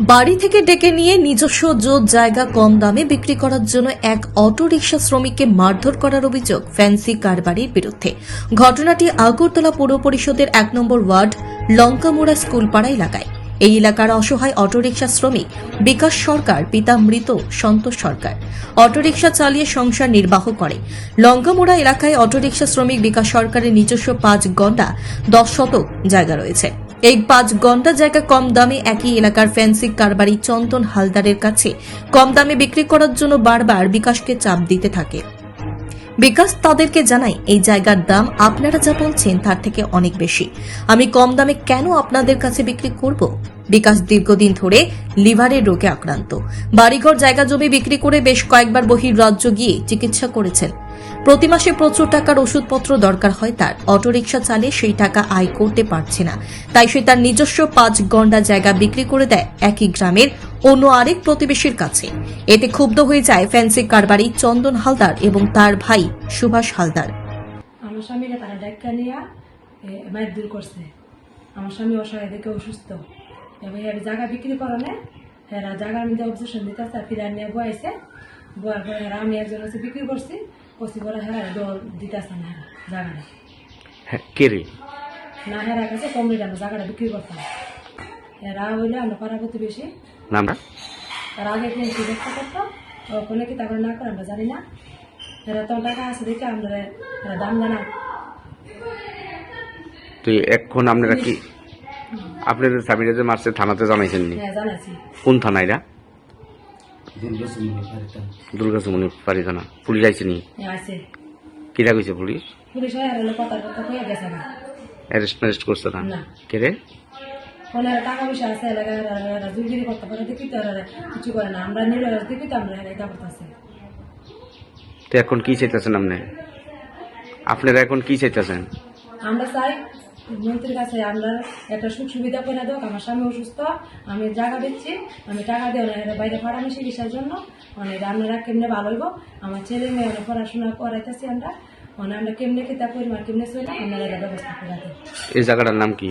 বাড়ি থেকে ডেকে নিয়ে নিজস্ব জোত জায়গা কম দামে বিক্রি করার জন্য এক অটো রিকশা শ্রমিককে মারধর করার অভিযোগ ফ্যান্সি কারবারির বিরুদ্ধে। ঘটনাটি আগরতলা পৌর পরিষদের এক নম্বর ওয়ার্ড, লঙ্কামোড়া স্কুলপাড়া এলাকায়। এই এলাকার অসহায় অটোরিকশা শ্রমিক বিকাশ সরকার, পিতা মৃত, সন্তোষ সরকার। অটোরিকশা চালিয়ে সংসার নির্বাহ করে। লঙ্কামোড়া এলাকায় অটোরিকশা শ্রমিক বিকাশ সরকারের নিজস্ব পাঁচ গন্ডা, দশ শতক জায়গা রয়েছে। এই পাঁচ ঘণ্টা জায়গা কম দামে একই এলাকার ফ্যান্সি কারবারি চন্দন হালদারের কাছে কম দামে বিক্রি করার জন্য বারবার বিকাশকে চাপ দিতে থাকে। বিকাশ, তাদেরকে জানাই, এই জায়গার দাম আপনারা যা বলছেন তার থেকে অনেক বেশি। আমি কম দামে কেন আপনাদের কাছে বিক্রি করব? বিকাশ দীর্ঘদিন ধরে লিভারের রোগে আক্রান্ত। বাড়িঘর জায়গা জমি বিক্রি করে বেশ কয়েকবার বহির রাজ্য গিয়ে চিকিৎসা করেছেন। প্রতি মাসে প্রচুর টাকার ওষুধপত্র দরকার হয় তার। অটোরিকশা চালিয়ে সেই টাকা আয় করতে পারছে না। তাই সে তার নিজস্ব পাঁচ গন্ডা জায়গা বিক্রি করে দেয়। একই গ্রামের অন্য আরেক প্রতিবেশীর কাছে। এতে ক্ষুব্ধ হয়ে যায় ফ্যান্সি কারবারি চন্দন হালদার এবং তার ভাই সুভাষ হালদার। আমার স্বামীরা তারা ডাক্তার নিয়ে মায়ের দূর করছে। আমার স্বামী অসহায় দেখে অসুস্থ। এবার জায়গা বিক্রি করনে এরা জায়গার মধ্যে অবজেকশন দিতেছে ফিরার নিয়ে বয়াইছে। বয়ার পরে এরা আমি একজন আছে বিক্রি করছি। করছি পরে হেরা দর দিতেছে না হেরা জায়গাটা হ্যাঁ কে রে? না হেরা কাছে কম রেটে আমরা জায়গাটা বিক্রি করতাম। এরা হইলে আমরা পাড়া প্রতিবেশী। নামটা? তার আগে কোন কি করতো ওখানে কি তারপরে না করে আমরা জানি না। এরা তো টাকা আছে দেখে আমরা এরা দাম জানা। তো এখন আপনারা কি আপনাদের স্বামীরা যে মারছে থানাতে জানাইছেন নি হ্যাঁ জানাইছি। কোন থানা এটা দুর্গা সুমনি পারি থানা। পুলিশ আইছে নি? হ্যাঁ আছে কিরা কইছে পুলিশ? পুলিশ হয়ে গেলে কথা কথা গেছে না। অ্যারেস্ট ম্যারেস্ট করছে না? না। কে রে? ফোনে টাকা পয়সা আছে এলাকায় জুগিরি করতে পারে দেখি তো কিছু করে না। আমরা নিলে দেখি তো আমরা এটা করতেছে তো এখন কি চাইতেছেন আপনি? আপনারা এখন কি চাইতেছেন? আমরা চাই মন্ত্রীর কাছে আমরা একটা সুখ সুবিধা করে দেবো আমার স্বামী অসুস্থ আমি জায়গা দিচ্ছি আমি টাকা না এরা বাইরে পাঠানো চিকিৎসার জন্য। মানে আপনারা কেমনে ভালো হইব? আমার ছেলে মেয়ে অনেক পড়াশোনা করাইতেছি আমরা। মানে আমরা কেমনে খেতে করি মানে কেমনে চলে এটা ব্যবস্থা করে দেবো এই জায়গাটার নাম কি?